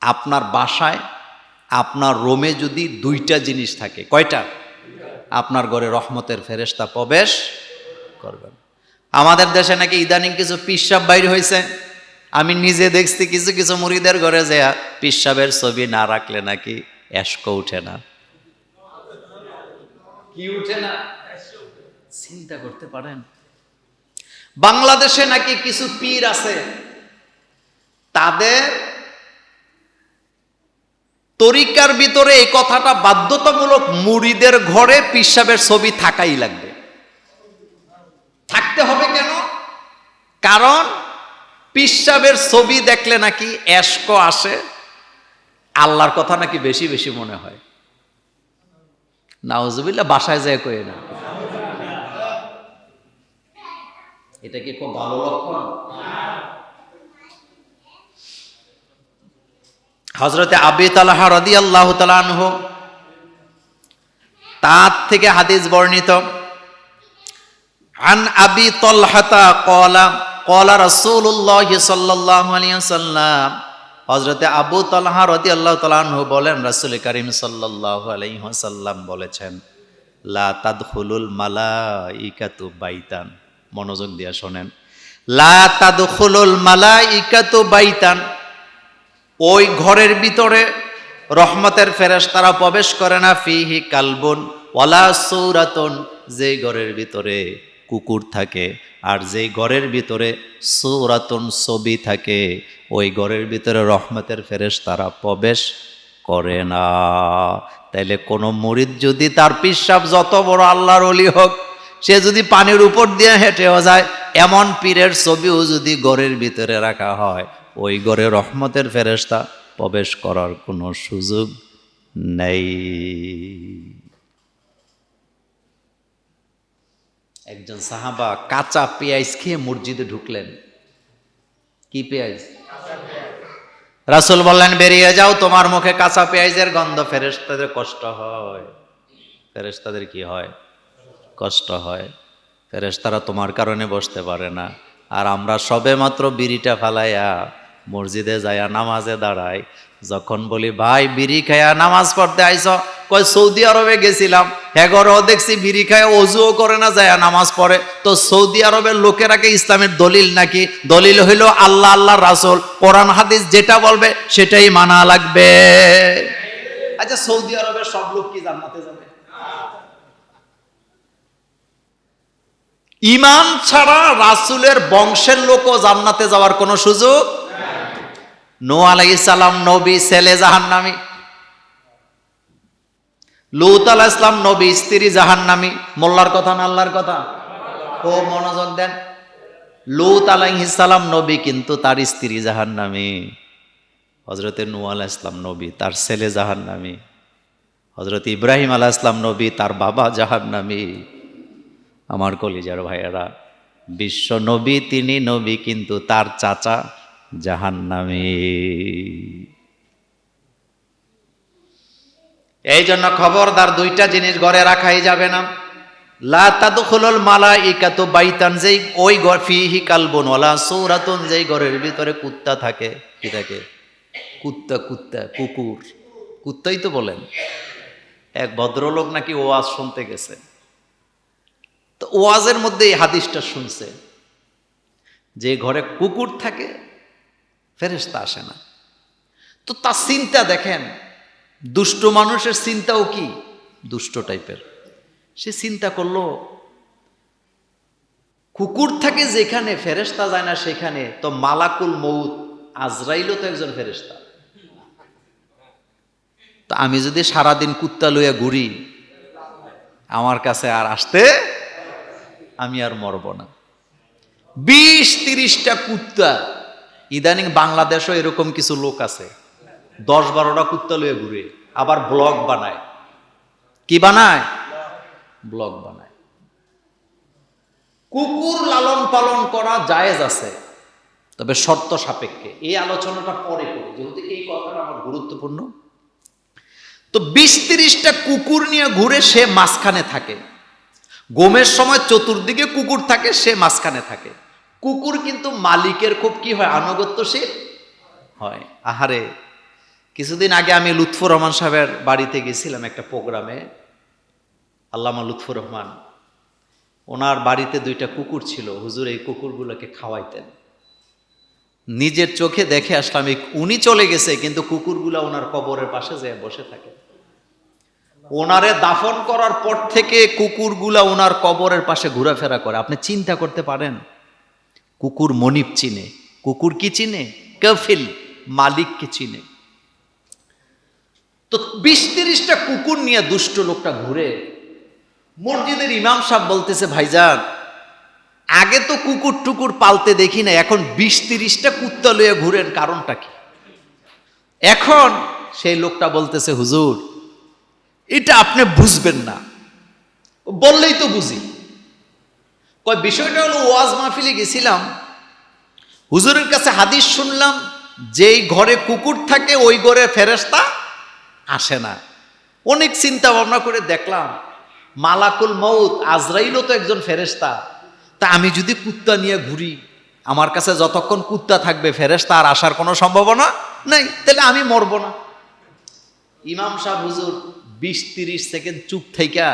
আপনার বাসায়, আপনার রোমে যদি দুইটা জিনিস থাকে, কয়টা? আপনার ঘরে রহমতের ফেরেস্তা প্রবেশ করবেন। আমাদের দেশে নাকি ইদানিং কিছু পিসাব বাইর হয়েছে আমি নিজে দেখছি কিছু কিছু মুড়িদের ঘরে যে পিসাবের ছবি না রাখলে নাকি এস্ক উঠে না। কি উঠে না? চিন্তা করতে পারেন। বাংলাদেশে নাকি কিছু পীর আছে। তাদের তরিকার ভিতরে এই কথাটা বাধ্যতামূলক মুড়িদের ঘরে পিসাবের ছবি থাকাই লাগবে। থাকতে হবে কেন? কারণ পিসাবের ছবি দেখলে নাকি এস্ক আসে, আল্লাহর কথা নাকি বেশি বেশি মনে হয়। নাওজবিল্লা বাসায় যায় কয়ে না। এটা কি খুব ভালো লক্ষণ? হজরতে আবি তালাহা রদি আল্লাহ তালানহ তার থেকে হাদিস বর্ণিত, আন আবি তলহাতা কলা কলা রসুল্লাহ সাল্লাহ আলিয়াল্লাম হজরতে আবু তলহা রদি আল্লাহ তালানহ বলেন, রসুল করিম সাল্লাহ আলাইসাল্লাম বলেছেন, লা তাদখুলুল মালাইকাতু বাইতান। মনোযোগ দিয়া শোনেন, লা তাদখুলুল মালাইকাতু বাইতান। ওই ঘরের ভিতরে রহমতের ফেরেশ তারা প্রবেশ করে না, ফিহি কালবন, ওয়ালা সৌরাতন, যে ঘরের ভিতরে কুকুর থাকে, আর যেই ঘরের ভিতরে সৌরাতন ছবি থাকে, ওই ঘরের ভিতরে রহমতের ফেরেশ তারা প্রবেশ করে না। তাইলে কোনো মরিদ যদি তার পিসাব যত বড় আল্লাহর অলি হোক, সে যদি পানির উপর দিয়ে হেঁটেও যায়, এমন পীরের ছবিও যদি ঘরের ভিতরে রাখা হয় ওই ঘরে রহমতের ফেরেস্তা প্রবেশ করার কোনো সুযোগ নেই। একজন সাহাবা কাঁচা পেঁয়াজ খেয়ে মসজিদে ঢুকলেন। কি পেঁয়াজ? রাসুল বললেন, বেরিয়ে যাও, তোমার মুখে কাঁচা পেঁয়াজের গন্ধ ফেরেস্তাদের কষ্ট হয়। ফেরেস্তাদের কি হয়? কষ্ট হয়। ফেরেস্তারা তোমার কারণে বসতে পারে না। আর আমরা সবে মাত্র বিড়িটা ফালাইয়া মসজিদে যাইয়া নামাজে দাঁড়ায়, যখন বলি, ভাই, বিড়ি খাইয়া নামাজ পড়তে আইস কয়, সৌদি আরবে গেছিলাম। হেগরও দেখছি বিড়ি খায়, অজুও করে না, যাইয়া নামাজ পড়ে। তো সৌদি আরবের লোকেরাকে ইসলামের দলিল নাকি? দলিল হইল আল্লাহ আল্লাহ রাসুল। কোরআন, হাদিস যেটা বলবে, সেটাই মানা লাগবে। আচ্ছা সৌদি আরবের সব লোক কি জান্নাতে যাবে? ইমান ছাড়া রাসুলের বংশের লোকও জান্নাতে যাওয়ার কোনো সুযোগ নো আলাই সালাম নবী, ছেলে জাহান্নামি। লুত আলাহ ইসলাম নবী, স্ত্রী জাহান্নামি। মোল্লার কথা না আল্লাহর কথা? ও মনোযোগ দেন। লুত আলাইহিসালাম নবী কিন্তু তার স্ত্রী জাহান্নামি। হজরতে নু আলাহ ইসলাম নবী, তার ছেলে জাহান্নামি। হজরত ইব্রাহিম আলাহ ইসলাম নবী, তার বাবা জাহান্নামি। আমার কলিজার ভাইয়েরা, বিশ্ব নবী, তিনি নবী কিন্তু তার চাচা। জাহান্নামী। এই জন্য খবরদার দুইটা জিনিস ঘরে রাখাই যাবে না। ওই ঘরের ভিতরে কুত্তা থাকে। কুত্তা কুত্তা, কুকুর। কুত্তাই তো বলেন। এক ভদ্রলোক নাকি ওয়াজ শুনতে গেছে। তো ওয়াজের মধ্যে এই হাদিসটা শুনছে। যে ঘরে কুকুর থাকে ফেরেস্তা আসে না। তো তার চিন্তা দেখেন, দুষ্ট মানুষের চিন্তাও কি? দুষ্ট টাইপের। সে চিন্তা করল, কুকুর থাকে যেখানে ফেরেস্তা যায় না সেখানে, তো মালাকুল মৌত আজরাইলও তো একজন ফেরেস্তা তো আমি যদি সারাদিন কুত্তা লইয়া ঘুরি, আমার কাছে আর আসতে আমি আর মরব না। বিশ তিরিশটা কুত্তা ইদানিং বাংলাদেশও এরকম কিছু লোক আছে। দশ বারোটা কুত্তা লয়ে ঘুরে, আবার ব্লগ বানায়। কি বানায়? ব্লগ বানায়। কুকুর লালন পালন করা জায়েজ আছে, তবে শর্ত সাপেক্ষে। এই আলোচনাটা পরে করি, যেহেতু এই কথাটা আমার গুরুত্বপূর্ণ। তো বিশ তিরিশটা কুকুর নিয়ে ঘুরে সে মাঝখানে থাকে। গোমের সময় চতুর্দিকে কুকুর থাকে, সে মাঝখানে থাকে। কুকুর কিন্তু মালিকের খুব কি হয়? আনুগত্যশীল? হয়। আহারে, কিছুদিন আগে আমি লুৎফুর রহমান সাহেবের বাড়িতে গেছিলাম একটা প্রোগ্রামে। আল্লামা লুৎফুর রহমান, ওনার বাড়িতে দুইটা কুকুর ছিল। হুজুর, এই কুকুরগুলোকে খাওয়াইতেন। নিজের চোখে দেখে আসলাম উনি চলে গেছে, কিন্তু কুকুরগুলা ওনার কবরের পাশে যেয়ে বসে থাকে। ওনারে দাফন করার পর থেকে কুকুরগুলা ওনার কবরের পাশে ঘোরাফেরা করে। আপনি চিন্তা করতে পারেন কুকুর মনিব চিনে। কুকুর কি চিনে? কফিল মালিককে চিনে। তো বিশ তিরিশটা কুকুর নিয়ে দুষ্ট লোকটা ঘুরে। মসজিদের ইমাম সাহেব বলতেছে, ভাইজান, আগে তো কুকুর টুকুর পালতে দেখি না এখন বিশ তিরিশটা কুত্তা লইয়া ঘুরেন, কারণটা কি? এখন সেই লোকটা বলতেছে, হুজুর, এটা আপনি বুঝবেন না। বললেই তো বুঝি। কয়, বিষয়টা হলো ওয়াজ মাহফিলে গেছিলাম, হুজুরের কাছে হাদিস শুনলাম, যেই ঘরে কুকুর থাকে, ওই ঘরে ফেরেস্তা আসে না। অনেক চিন্তা ভাবনা করে দেখলাম, মালাকুল মৌত আজরাইলও তো একজন ফেরেস্তা তা আমি যদি কুত্তা নিয়ে ঘুরি, আমার কাছে যতক্ষণ কুত্তা থাকবে ফেরেস্তা আর আসার কোনো সম্ভাবনা নেই, তাহলে আমি মরবো না। ইমাম সাহেব হুজুর, বিশ তিরিশ সেকেন্ড চুপ থাইকা,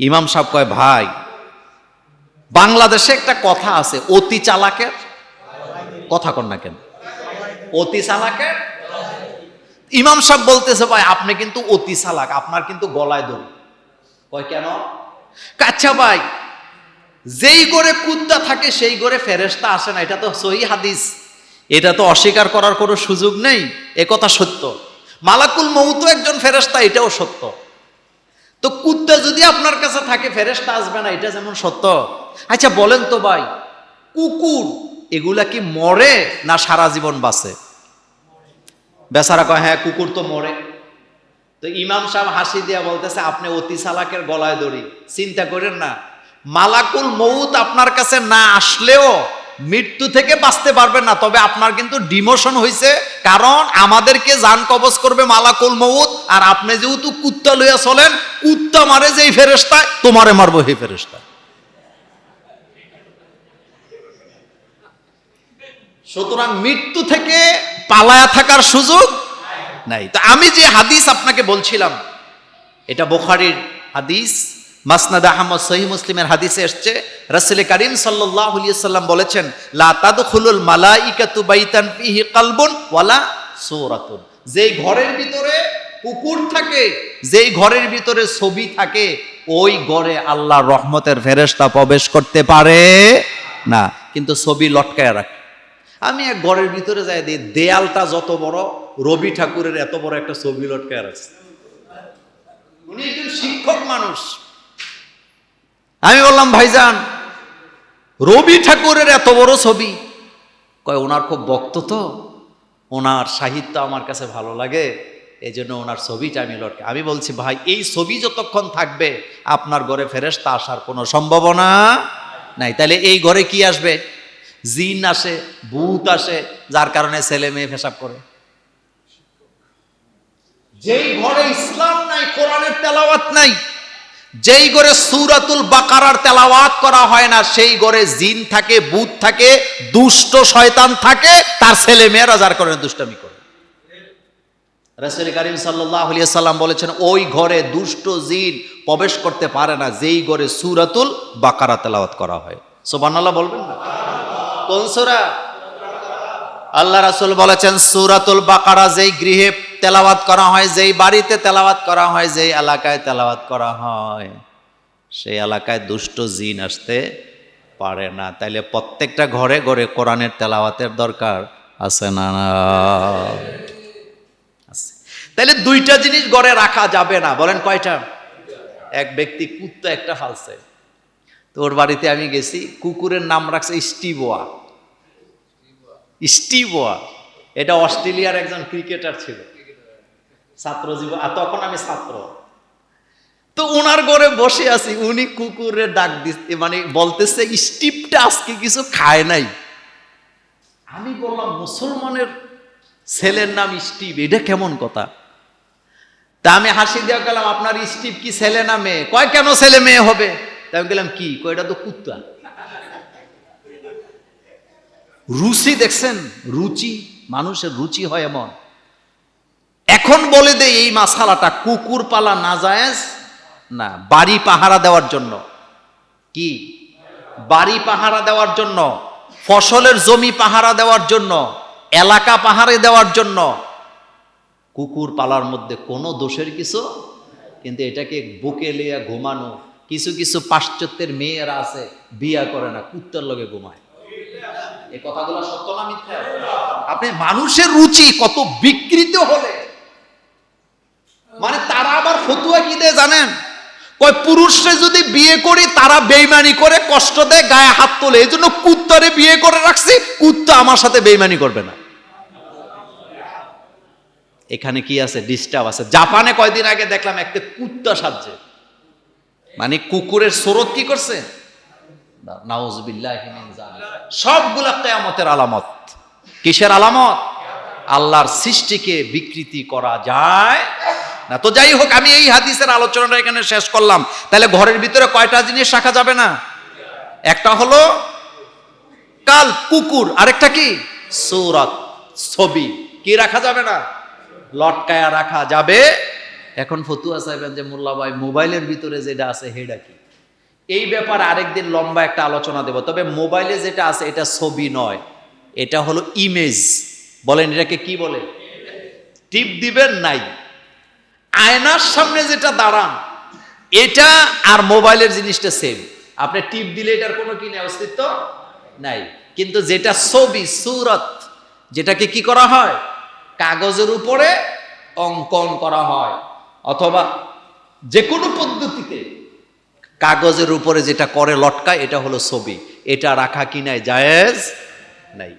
ইমাম সাহেব কয়, ভাই বাংলাদেশে একটা কথা আছে, অতি চালাকের, কথা কন না কেন? অতি চালাকের? ইমাম সাহেব বলতেছে, ভাই, আপনি কিন্তু অতি চালাক, আপনার কিন্তু গলায় দড়ি। কয়, কেন? আচ্ছা ভাই, যেই গড়ে কুত্তা থাকে, সেই গড়ে ফেরেস্তা আসে না, এটা তো সহি হাদিস। এটা তো অস্বীকার করার কোনো সুযোগ নেই, এ কথা সত্য। মালাকুল মৌত একজন ফেরেস্তা এটাও সত্য। তো কুত্তা যদি আপনার কাছে থাকে ফেরেস্তা আসবে না, এটা যেমন সত্য। আচ্ছা বলেন তো ভাই, কুকুর এগুলা কি মরে না সারা জীবন বাঁচে? বেচারা কয় হ্যাঁ কুকুর তো মরে। তো ইমাম সাহেব হাসি দিয়া বলতেছে, আপনি অতি সালাকের গলায় দড়ি। চিন্তা করেন না, মালাকুল মৌত আপনার কাছে না আসলেও মৃত্যু থেকে বাঁচতে পারবেন না। তবে আপনার কিন্তু ডিমোশন হয়েছে কারণ আমাদেরকে জান কবজ করবে মালাকুল মৌত আর আপনি যেহেতু কুত্তা লইয়া চলেন, কুত্তা মারে যেই ফেরেস্তায় তোমারে মারবো সেই ফেরেস্তা সুতরাং মৃত্যু থেকে পালায়া থাকার সুযোগ নাই। তা আমি যে হাদিস আপনাকে বলছিলাম, এটা বোখারির হাদিস, মাসনাদ আহমদ সহি মুসলিমের হাদিসে এসছে। রাসূল করিম সাল্লাম বলেছেন, লা যেই ঘরের ভিতরে কুকুর থাকে, যেই ঘরের ভিতরে ছবি থাকে, ওই ঘরে আল্লাহর রহমতের ফেরেশতা প্রবেশ করতে পারে না। কিন্তু ছবি লটকায় রাখে। আমি এক ঘরের ভিতরে যাই দিই, দেয়ালটা যত বড়, রবি ঠাকুরের এত বড় একটা ছবি লটকায় রাখছে। উনি একজন শিক্ষক মানুষ। আমি বললাম, ভাইজান, রবি ঠাকুরের এত বড় ছবি। কয়, ওনার খুব বক্ত তো। ওনার সাহিত্য আমার কাছে ভালো লাগে এই জন্য ওনার ছবিটা আমি লটকে আমি বলছি, ভাই, এই ছবি যতক্ষণ থাকবে, আপনার ঘরে ফেরেস তা আসার কোনো সম্ভাবনা নাই। তাহলে এই ঘরে কি আসবে? জিন আসে, ভূত আসে, যার কারণে ছেলে মেয়ে পেশাব করে। যেই ঘরে ইসলাম নাই, কোরআনের তেলাওয়াত নাই, যেই ঘরে সুরাতুল বাকারার তেলাওয়াত করা হয় না, সেই ঘরে জিন থাকে, ভূত থাকে, দুষ্ট শয়তান থাকে, তার ছেলে মেয়েরা যার কারণে দুষ্টামি করে। রাসূল করিম সাল্লাম বলেছেন, ওই ঘরে দুষ্ট জিন প্রবেশ করতে পারে না, যেই ঘরে সুরাতুল বাকারা তেলাওয়াত করা হয়। সুবহানাল্লাহ বলবেন না? কোন সূরা? আল্লাহ রাসুল বলেছেন, সূরাতুল বাকারা যেই গৃহে তেলাওয়াত করা হয়, যেই বাড়িতে তেলাওয়াত করা হয়, যেই এলাকায় তেলাওয়াত করা হয়, সেই এলাকায় দুষ্ট জিন আসতে পারে না। তাইলে প্রত্যেকটা ঘরে ঘরে কোরআনের তেলাওয়াতের দরকার আছে না। তাইলে দুইটা জিনিস ঘরে রাখা যাবে না। বলেন কয়টা? এক ব্যক্তি কুত্তা, একটা ফালছে তো ওর বাড়িতে আমি গেছি। কুকুরের নাম রাখছে স্টিবোয়া স্টিবোয়া এটা অস্ট্রেলিয়ার একজন ক্রিকেটার ছিল। ছাত্র জীবন আর তখন আমি ছাত্র। তো ওনার ঘরে বসে আছি। উনি কুকুরের ডাক দিচ্ছে মানে বলতেছে স্টিপটা আজকে কিছু খায় নাই। আমি বললাম, মুসলমানের ছেলের নাম স্টিভ। এটা কেমন কথা? তা আমি হাসি দেওয়া গেলাম, আপনার স্টিভ কি ছেলে না মেয়ে? কয়, কেন ছেলে মেয়ে হবে? তা আমি গেলাম কি? কয়, এটা তো কুত্তা। রুচি দেখছেন? রুচি, মানুষের রুচি হয় এমন। এখন বলে দে এই মাসালাটা কুকুর পালা না জায়েজ? না, বাড়ি পাহারা দেওয়ার জন্য। কি? বাড়ি পাহারা দেওয়ার জন্য। ফসলের জমি পাহারা দেওয়ার জন্য। এলাকা পাহারে দেওয়ার জন্য। কুকুর পালার মধ্যে কোনো দোষের কিছু? কিন্তু এটাকে বুকে লিয়া ঘুমানো কিছু কিছু পাশ্চাত্যের মেয়েরা আছে, বিয়া করে না, কুত্তার লগে ঘুমায়। এই কথাগুলো সত্য না মিথ্যা? আপনি মানুষের রুচি কত বিকৃত হলে। মানে তারা আবার ফতুয়া কি দেয় জানেন? কয়, পুরুষরে যদি বিয়ে করি, তারা বেইমানি করে, কষ্ট দেয়, গায়ে হাত তোলে। এই জন্য কুত্তারে বিয়ে করে রাখছি, কুত্তা আমার সাথে বেইমানি করবে না। এখানে কি আছে? ডিস্টার্ব আছে। জাপানে কয়দিন আগে দেখলাম একটা কুত্তা সাজছে। মানে কুকুরের স্রোত কি করছে। সবগুলা কেয়ামতের আলামত। কিসের আলামত? আল্লাহর সৃষ্টিকে বিকৃতি করা যায় না। তো যাই হোক, আমি এই হাদিসের আলোচনাটা এখানে শেষ করলাম। তাহলে ঘরের ভিতরে কয়টা জিনিস রাখা যাবে না? একটা হলো কাল, কুকুর। আরেকটা কি? সৌরত, ছবি। কি রাখা যাবে না? লটকায়া রাখা যাবে এখন ফতুয়া চাইবেন যে মোল্লা ভাই, মোবাইলের ভিতরে যেটা আছে হেডা কি? এই ব্যাপারে আরেকদিন লম্বা একটা আলোচনা দেব। তবে মোবাইলে যেটা আছে, এটা ছবি নয়, এটা হলো ইমেজ বলেন, এটাকে কি বলে? টিপ দিবেন নাই। আয়নার সামনে যেটা দাঁড়ান, এটা আর মোবাইলের জিনিসটা সেম আপনি টিপ দিলে এটার কোনো কি নেই, অস্তিত্ব নাই। কিন্তু যেটা ছবি, সুরত, যেটাকে কি করা হয়? কাগজের উপরে অঙ্কন করা হয়। অথবা যে কোনো পদ্ধতিতে কাগজের উপরে যেটা করে লটকায়, এটা হলো ছবি। এটা রাখা কি নাই? জায়েজ নাই।